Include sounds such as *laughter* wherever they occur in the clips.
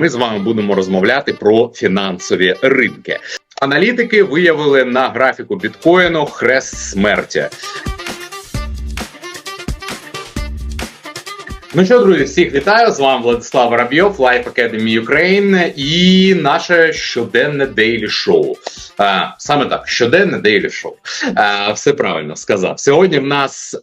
Ми з вами будемо розмовляти про фінансові ринки. Аналітики виявили на графіку біткоїну хрест смерті. Ну що, друзі, всіх вітаю! З вами Владислав Воробйов, Life Academy Ukraine і наше щоденне дейлі шоу. Саме так, щоденне дейлі шоу. Все правильно сказав. Сьогодні в нас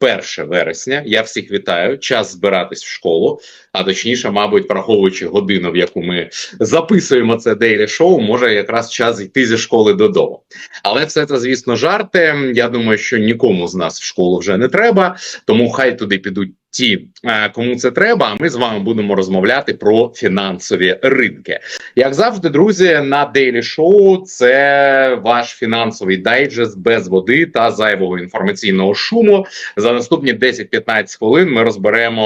1 вересня. Я всіх вітаю. Час збиратись в школу. А точніше, мабуть, враховуючи годину, в яку ми записуємо це дейлі шоу, може якраз час йти зі школи додому. Але все це, звісно, жарти. Я думаю, що нікому з нас в школу вже не треба, тому хай туди підуть. Ті, е, кому це треба, а ми з вами будемо розмовляти про фінансові ринки. Як завжди, друзі, на Daily Show це ваш фінансовий дайджест без води та зайвого інформаційного шуму. За наступні 10-15 хвилин ми розберемо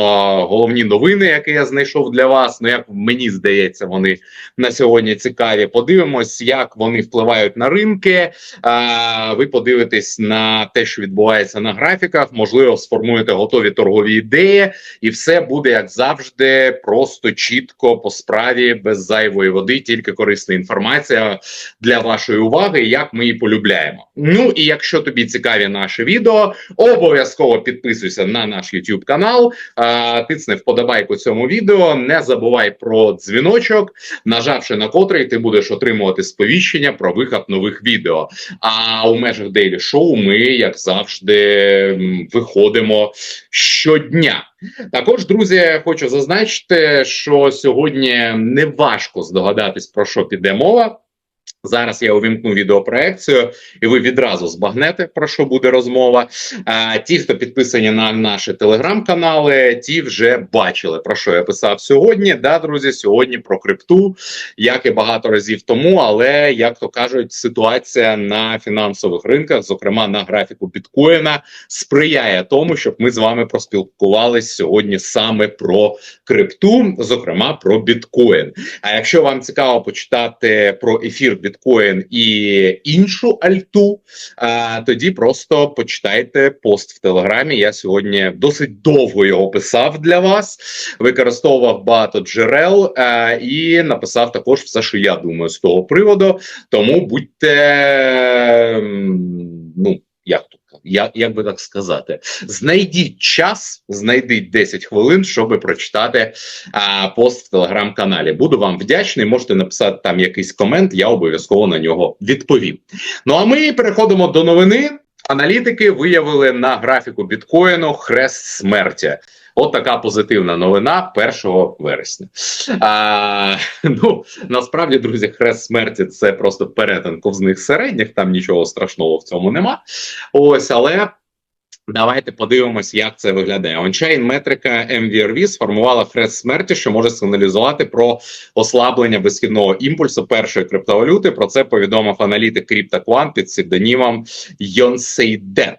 головні новини, які я знайшов для вас. Ну як мені здається, вони на сьогодні цікаві. Подивимось, як вони впливають на ринки. Е, ви подивитесь на те, що відбувається на графіках. Можливо, сформуєте готові торгові ідеї ідея, і все буде як завжди, просто чітко по справі, без зайвої води, тільки корисна інформація для вашої уваги, як ми її полюбляємо. Ну і якщо тобі цікаві наші відео, обов'язково підписуйся на наш YouTube канал, тисни вподобайку цьому відео. Не забувай про дзвіночок, нажавши на котрий, ти будеш отримувати сповіщення про виход нових відео. А у межах Daily Show ми, як завжди, виходимо щодня. Також, друзі, хочу зазначити, що сьогодні не важко здогадатись про що піде мова. Зараз я увімкну відеопроекцію, і ви відразу збагнете про що буде розмова. А ті, хто підписані на наші телеграм-канали, ті вже бачили про що я писав сьогодні. Да, друзі, сьогодні про крипту, як і багато разів тому. Але як то кажуть, ситуація на фінансових ринках, зокрема на графіку біткоїна, сприяє тому, щоб ми з вами проспілкувалися сьогодні саме про крипту, зокрема про біткоін. А якщо вам цікаво почитати про ефір біткоїна, біткоін і іншу альту, а, тоді просто почитайте пост в телеграмі. Я сьогодні досить довго його писав для вас, використовував багато джерел а, і написав також все, що я думаю з того приводу. Тому будьте ну як як би так сказати, знайдіть час, знайдіть 10 хвилин, щоб прочитати а, пост в телеграм-каналі. Буду вам вдячний. Можете написати там якийсь комент, я обов'язково на нього відповім. Ну а ми переходимо до новини. Аналітики виявили на графіку біткоїну хрест смерті. От така позитивна новина 1 вересня. А, Ну насправді, друзі, хрест смерті це просто перетин ковзних середніх. Там нічого страшного в цьому нема. Ось, але. Давайте подивимось, як це виглядає. Ончейн метрика MVRV сформувала хрест смерті, що може сигналізувати про ослаблення висхідного імпульсу першої криптовалюти. Про це повідомив аналітик CryptoQuant під псевдонімом Йонсейден.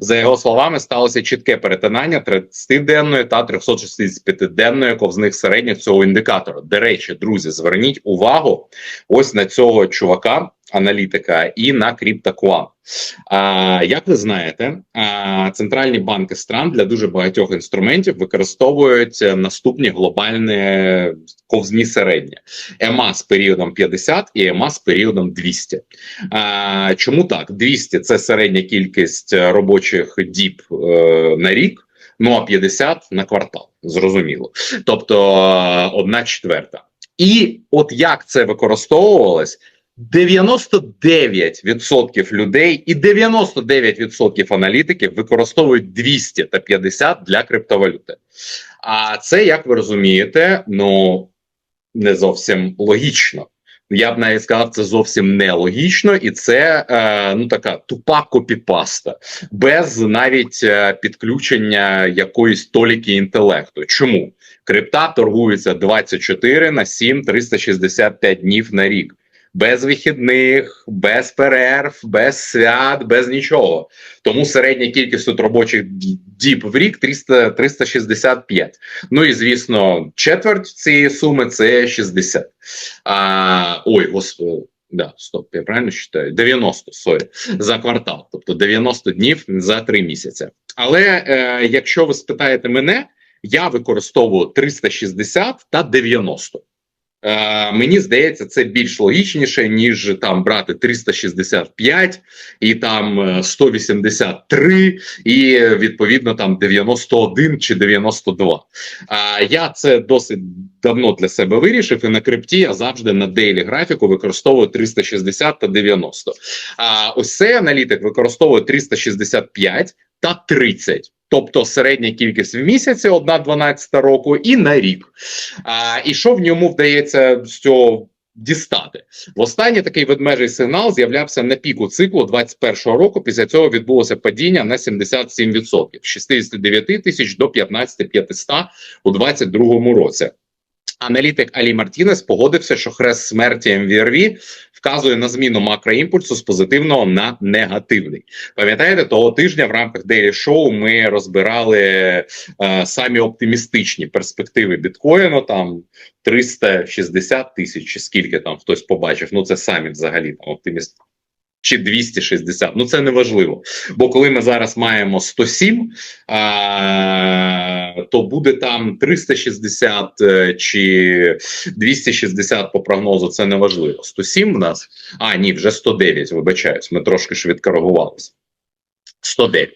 За його словами, сталося чітке перетинання 30-денної та 365-денної ковзних середніх цього індикатора. До речі, друзі, зверніть увагу ось на цього чувака, аналітика, і на CryptoQuant. А, Як ви знаєте, а, центральні банки стран для дуже багатьох інструментів використовують наступні глобальні ковзні середні: ЕМА з періодом 50 і ЕМА з періодом 200. А, Чому так? 200 – це середня кількість робочих діб е, на рік. Ну а 50 на квартал, зрозуміло. Тобто одна четверта. І от як це використовувалось, 99% людей і 99% аналітиків використовують 200 та 50 для криптовалюти. А це, як ви розумієте, ну не зовсім логічно. Я б навіть сказав, це зовсім нелогічно, і це е, ну така тупа копіпаста, без навіть е, підключення якоїсь толіки інтелекту. Чому крипта торгується 24 на 7, 365 днів на рік? Без вихідних, без перерв, без свят, без нічого. Тому середня кількість тут робочих діб в рік 300, 365. Ну і звісно, четверть цієї суми це 60. А, Ой, господи. Да, стоп, я правильно вважаю? 90 сорі, за квартал, тобто 90 днів за 3 місяці. Але е, якщо ви спитаєте мене, я використовую 360 та 90. Е, мені здається, це більш логічніше, ніж там брати 365 і там е, 183, і відповідно там 91 чи 92. А я це досить давно для себе вирішив, і на крипті я завжди на дейлі графіку використовую 360 та 90. А ось цей аналітик використовує 365 та 30. Тобто середня кількість в місяці, 1,12 року, і на рік. А, І що в ньому вдається з цього дістати? В останній такий ведмежий сигнал з'являвся на піку циклу 21-го року. Після цього відбулося падіння на 77%, з 69 тисяч до 15 500 у 22-му році. Аналітик Алі Мартінес погодився, що хрест смерті МВРВ вказує на зміну макроімпульсу з позитивного на негативний. Пам'ятаєте, того тижня в рамках Daily Show ми розбирали е, самі оптимістичні перспективи біткоїну. Там 360 тисяч, чи скільки там хтось побачив. Ну це самі взагалі там оптиміст. Чи 260, ну це не важливо. Бо коли ми зараз маємо 107, а, то буде там 360 е, чи 260 по прогнозу. Це не важливо. 107 в нас, а ні, вже 109, Вибачаюсь, ми трошки ж відкоригувалися. 109.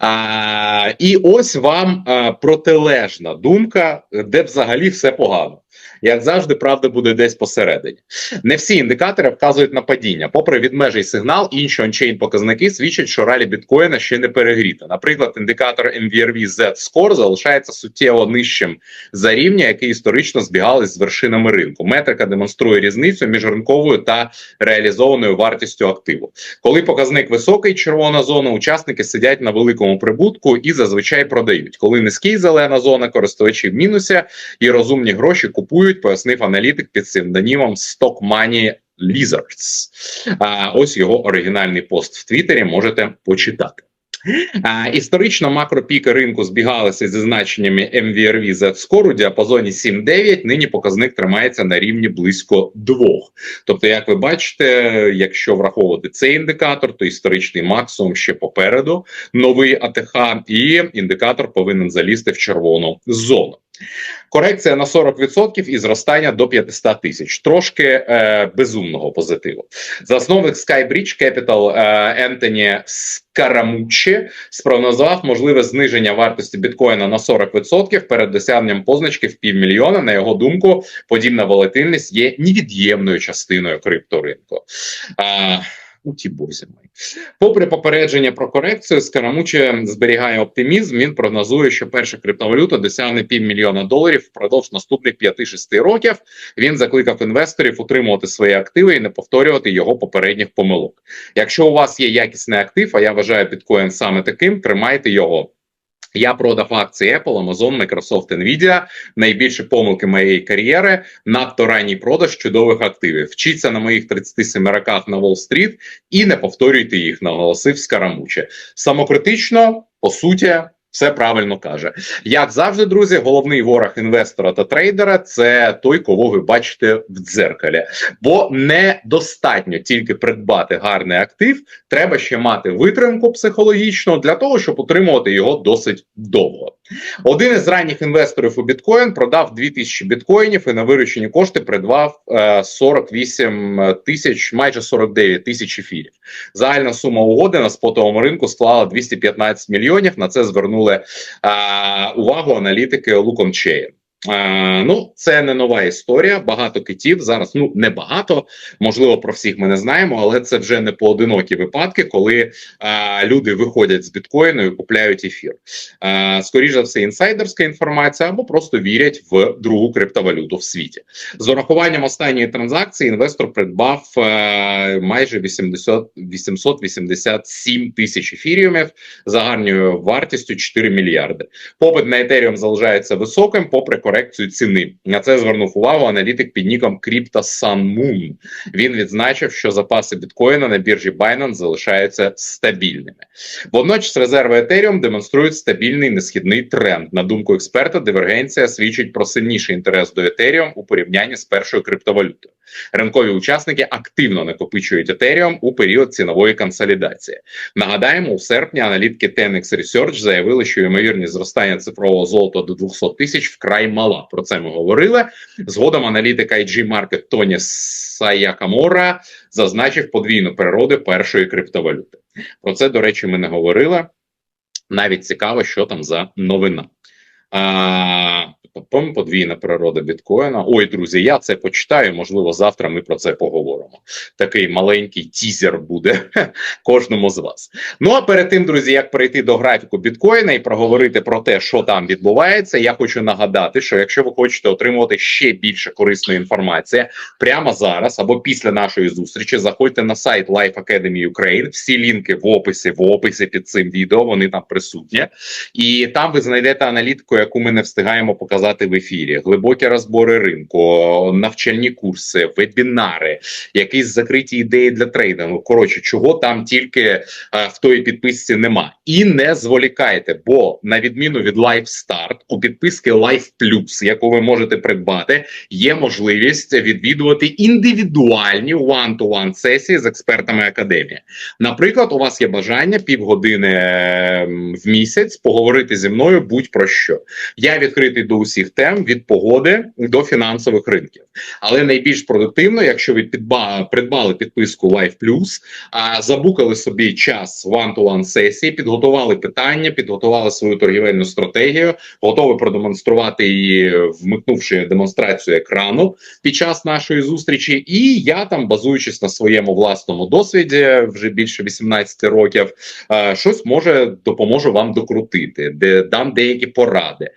А, І ось вам а, протилежна думка, де взагалі все погано. Як завжди, правда буде десь посередині. Не всі індикатори вказують на падіння. Попри відмежий сигнал, інші ончейн показники свідчать, що ралі біткоїна ще не перегріта. Наприклад, індикатор MVRV Z-Score залишається суттєво нижчим за рівня, який історично збігались з вершинами ринку. Метрика демонструє різницю між ринковою та реалізованою вартістю активу. Коли показник високий, червона зона, учасники сидять на великому прибутку і зазвичай продають. Коли низький зелена зона, користувачі в мінусі і розумні гроші купують, пояснив аналітик під псевдонімом Stock Money Lizards. А ось його оригінальний пост в Твіттері можете почитати. А, історично макропіки ринку збігалися зі значеннями MVRV Z-Score у діапазоні 7-9, нині показник тримається на рівні близько 2. Тобто, як ви бачите, якщо враховувати цей індикатор, то історичний максимум ще попереду новий АТХ, і індикатор повинен залізти в червону зону. Корекція на 40% і зростання до 500 тисяч. Трошки е, безумного позитиву. Засновник Skybridge Capital е, Ентоні Скарамуччі спрогнозував можливе зниження вартості біткоїна на 40% перед досягненням позначки в півмільйона. На його думку, подібна волатильність є невід'ємною частиною крипторинку. Е, у ті бозі мої. Попри попередження про корекцію, Скарамуче зберігає оптимізм. Він прогнозує, що перша криптовалюта досягне півмільйона доларів впродовж наступних 5-6 років. Він закликав інвесторів утримувати свої активи і не повторювати його попередніх помилок. Якщо у вас є якісний актив, а я вважаю біткоін саме таким, тримайте його. Я продав акції Apple, Amazon, Microsoft, Nvidia, найбільші помилки моєї кар'єри, надто ранній продаж чудових активів. Вчіться на моїх 37 роках на Уолл-стріт і не повторюйте їх, наголосив Скарамуче. Самокритично, по суті, все правильно каже. Як завжди, друзі, головний ворог інвестора та трейдера це той, кого ви бачите в дзеркалі. Бо недостатньо тільки придбати гарний актив, треба ще мати витримку психологічну для того, щоб утримувати його досить довго. Один із ранніх інвесторів у біткоін продав 2000 біткоїнів і на виручені кошти придбав е, 48 тисяч, майже 49 тисяч ефірів. Загальна сума угоди на спотовому ринку склала 215 мільйонів. На це звернули е, увагу аналітики Лукончеєн. Е, ну, це не нова історія. Багато китів зараз. Ну не багато, можливо, про всіх ми не знаємо, але це вже не поодинокі випадки, коли е, люди виходять з біткоїну і купляють ефір. Е, скоріше за все, інсайдерська інформація або просто вірять в другу криптовалюту в світі. З урахуванням останньої транзакції інвестор придбав е, майже 80, 887 тисяч ефіріумів загальною вартістю 4 мільярди. Попит на Ethereum залишається високим, попри корекцію ціни. На це звернув увагу аналітик під ніком Crypto Sun Moon. Він відзначив, що запаси біткоїна на біржі Binance залишаються стабільними. Водночас резерви Ethereum демонструють стабільний несхідний тренд. На думку експерта, дивергенція свідчить про сильніший інтерес до Ethereum у порівнянні з першою криптовалютою. Ринкові учасники активно накопичують Ethereum у період цінової консолідації. Нагадаємо, у серпні аналітики Tenex Research заявили, що ймовірність зростання цифрового золота до 200 тисяч вкрай мала. Про це ми говорили. Згодом аналітика IG Market Тоні Саякамора зазначив подвійну природу першої криптовалюти. Про це, до речі, ми не говорили. Навіть цікаво, що там за новина. А, пом- подвійна природа біткоїна. Ой, друзі, я це почитаю. Можливо, завтра ми про це поговоримо. Такий маленький тізер буде *laughs* кожному з вас. Ну а перед тим, друзі, як перейти до графіку біткоїна і проговорити про те, що там відбувається, я хочу нагадати, що якщо ви хочете отримувати ще більше корисної інформації прямо зараз або після нашої зустрічі, заходьте на сайт Life Academy Ukraine. Всі лінки в описі, в описі під цим відео. Вони там присутні, і там ви знайдете аналітику, яку ми не встигаємо показати в ефірі. Глибокі розбори ринку, навчальні курси, вебінари, якісь закриті ідеї для трейдингу. Коротше, чого там тільки е, в тої підписці нема. І не зволікайте, бо на відміну від Life Start, у підписки Life Plus, яку ви можете придбати, є можливість відвідувати індивідуальні one-to-one сесії з експертами академії. Наприклад, у вас є бажання півгодини е, в місяць поговорити зі мною будь-про що. Я відкритий до усіх тем від погоди до фінансових ринків. Але найбільш продуктивно, якщо ви підба придбали підписку Life Plus, а забукали собі час one-to-one сесії, підготували питання, підготували свою торгівельну стратегію, готові продемонструвати її, вмикнувши демонстрацію екрану під час нашої зустрічі. І я там, базуючись на своєму власному досвіді, вже більше 18 років, щось може допоможу вам докрутити, де дам деякі поради,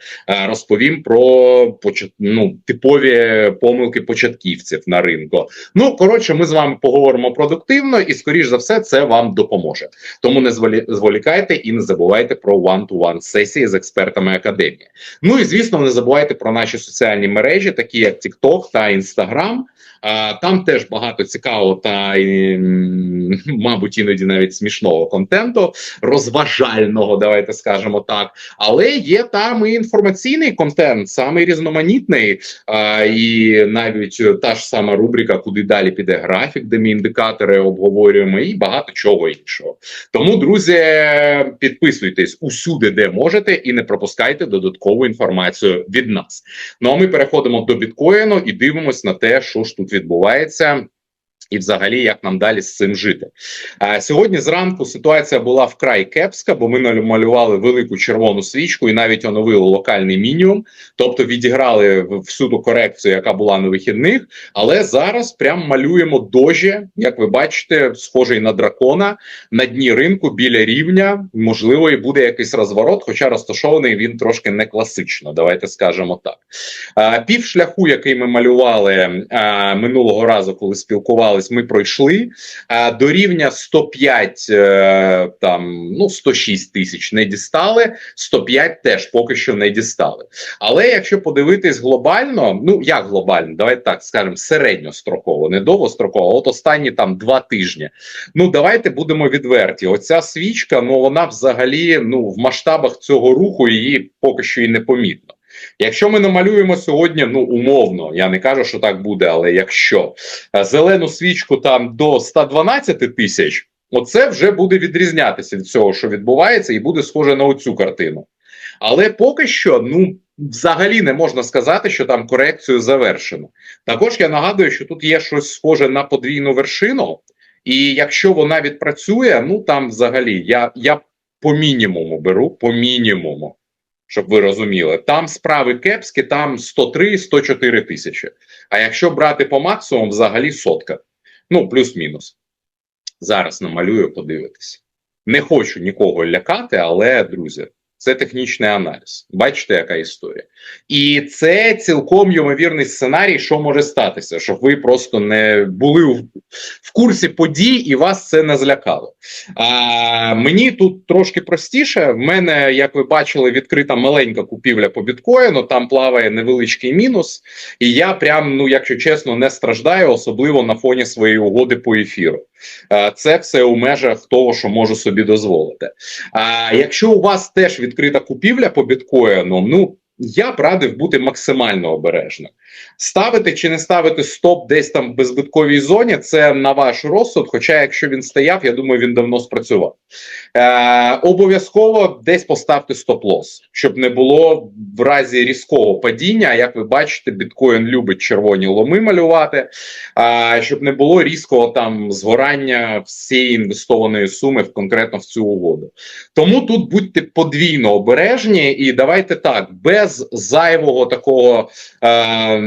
розповім про ну, типові помилки початківців на ринку. Ну коротше, ми з вами поговоримо продуктивно, і скоріш за все, це вам допоможе. Тому не зволі... зволікайте і не забувайте про one-to-one сесії з експертами академії. Ну і звісно, не забувайте про наші соціальні мережі, такі як TikTok та Instagram. Там теж багато цікавого та мабуть іноді навіть смішного контенту, розважального, давайте скажемо так. Але є там і інформаційний контент, саме різноманітний, а, і навіть та ж сама рубрика, куди далі піде графік, де ми індикатори обговорюємо, і багато чого іншого. Тому, друзі, підписуйтесь усюди, де можете, і не пропускайте додаткову інформацію від нас. Ну а ми переходимо до біткоїну і дивимось на те, що ж тут відбувається. І, взагалі, як нам далі з цим жити а, сьогодні? Зранку ситуація була вкрай кепська, бо ми намалювали велику червону свічку і навіть оновили локальний мінімум, тобто відіграли всю ту корекцію, яка була на вихідних. Але зараз прям малюємо дожі, як ви бачите, схожий на дракона на дні ринку біля рівня. Можливо, і буде якийсь розворот, хоча розташований він трошки не класично. Давайте скажемо так. А, пів шляху, який ми малювали а, минулого разу, коли спілкувалися ми пройшли до рівня 105, е, там ну 106 тисяч не дістали. 105 теж поки що не дістали. Але якщо подивитись глобально, ну як глобально, давайте так скажемо, середньостроково, не довгостроково, от останні там два тижні. Ну давайте будемо відверті. Оця свічка, ну вона взагалі ну в масштабах цього руху її поки що і не помітно. Якщо ми намалюємо сьогодні, ну умовно, я не кажу, що так буде, але якщо е, зелену свічку там до 112 тисяч, оце вже буде відрізнятися від цього, що відбувається, і буде схоже на оцю картину. Але поки що, ну взагалі не можна сказати, що там корекцію завершено. Також я нагадую, що тут є щось схоже на подвійну вершину, і якщо вона відпрацює, ну там взагалі я, я по мінімуму беру, по мінімуму щоб ви розуміли, там справи кепські, там 103-104 тисячі. А якщо брати по максимуму, взагалі сотка. Ну, плюс-мінус. Зараз намалюю, подивитись. Не хочу нікого лякати, але, друзі, це технічний аналіз. Бачите, яка історія. І це цілком ймовірний сценарій, що може статися, щоб ви просто не були в, в курсі подій і вас це не злякало. А, Мені тут трошки простіше. В мене, як ви бачили, відкрита маленька купівля по біткоїну, там плаває невеличкий мінус. І я прям, ну якщо чесно, не страждаю, особливо на фоні своєї угоди по ефіру. А, Це все у межах того, що можу собі дозволити. А якщо у вас теж відкрита купівля по біткоїну, ну я б радив бути максимально обережним. Ставити чи не ставити стоп десь там в беззбитковій зоні, це на ваш розсуд. Хоча, якщо він стояв, я думаю, він давно спрацював. Е, обов'язково десь поставте стоп-лосс, щоб не було в разі різкого падіння. Як ви бачите, біткоін любить червоні ломи малювати, е, щоб не було різкого там згорання всієї інвестованої суми в конкретно в цю угоду. Тому тут будьте подвійно обережні, і давайте так, без зайвого такого е,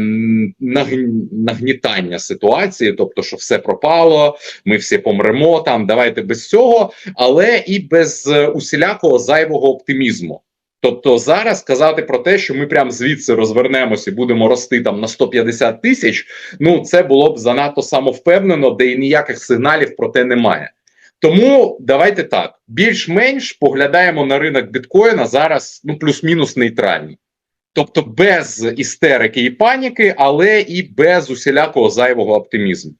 нагнітання ситуації, тобто, що все пропало, ми всі помремо там. Давайте без цього, але і без е, усілякого зайвого оптимізму. Тобто зараз казати про те, що ми прямо звідси розвернемося і будемо рости там на 150 тисяч. Ну це було б занадто самовпевнено, де і ніяких сигналів про те немає. Тому давайте так: більш-менш поглядаємо на ринок біткоїна зараз, ну плюс-мінус нейтральні. Тобто без істерики і паніки, але і без усілякого зайвого оптимізму.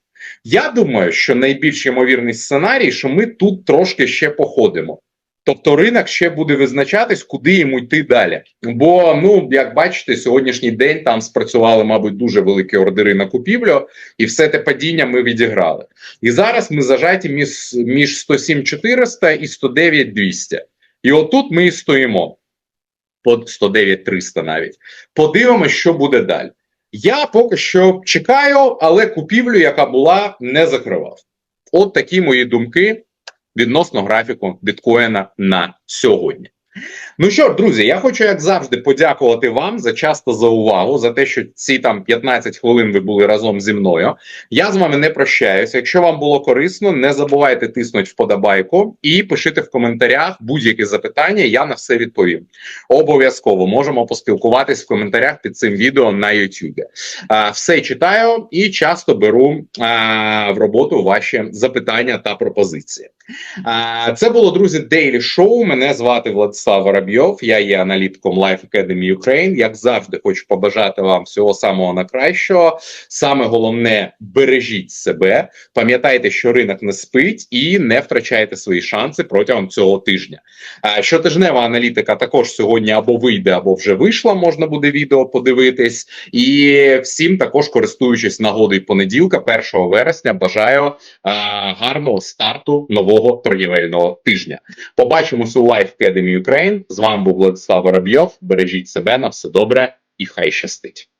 Я думаю, що найбільш ймовірний сценарій, що ми тут трошки ще походимо. Тобто ринок ще буде визначатись, куди йому йти далі. Бо, ну як бачите, сьогоднішній день там спрацювали, мабуть, дуже великі ордери на купівлю, і все те падіння ми відіграли. І зараз ми зажаті між, між 107 400 і 109 200. І отут ми і стоїмо 109 300 навіть. Подивимося, що буде далі. Я поки що чекаю, але купівлю, яка була, не закривав. От такі мої думки відносно графіку біткоїна на сьогодні. Ну що, ж, друзі, я хочу, як завжди, подякувати вам за часто за увагу, за те, що ці там 15 хвилин ви були разом зі мною. Я з вами не прощаюся. Якщо вам було корисно, не забувайте тиснути вподобайку і пишіть в коментарях будь-які запитання. Я на все відповім. Обов'язково можемо поспілкуватись в коментарях під цим відео на YouTube. Все читаю і часто беру в роботу ваші запитання та пропозиції. Це було друзі Daily Show. Мене звати Владислав Воробйов. Я є аналітиком Life Academy Ukraine. Як завжди, хочу побажати вам всього самого найкращого. Саме головне бережіть себе. Пам'ятайте, що ринок не спить, і не втрачайте свої шанси протягом цього тижня. Щотижнева аналітика також сьогодні або вийде, або вже вийшла. Можна буде відео подивитись. І всім також користуючись нагодою понеділка, 1 вересня, бажаю гарного старту нового торгівельного тижня. Побачимося у Life Academy Ukraine. З вами був Владислав Воробйов. Бережіть себе на все добре і хай щастить.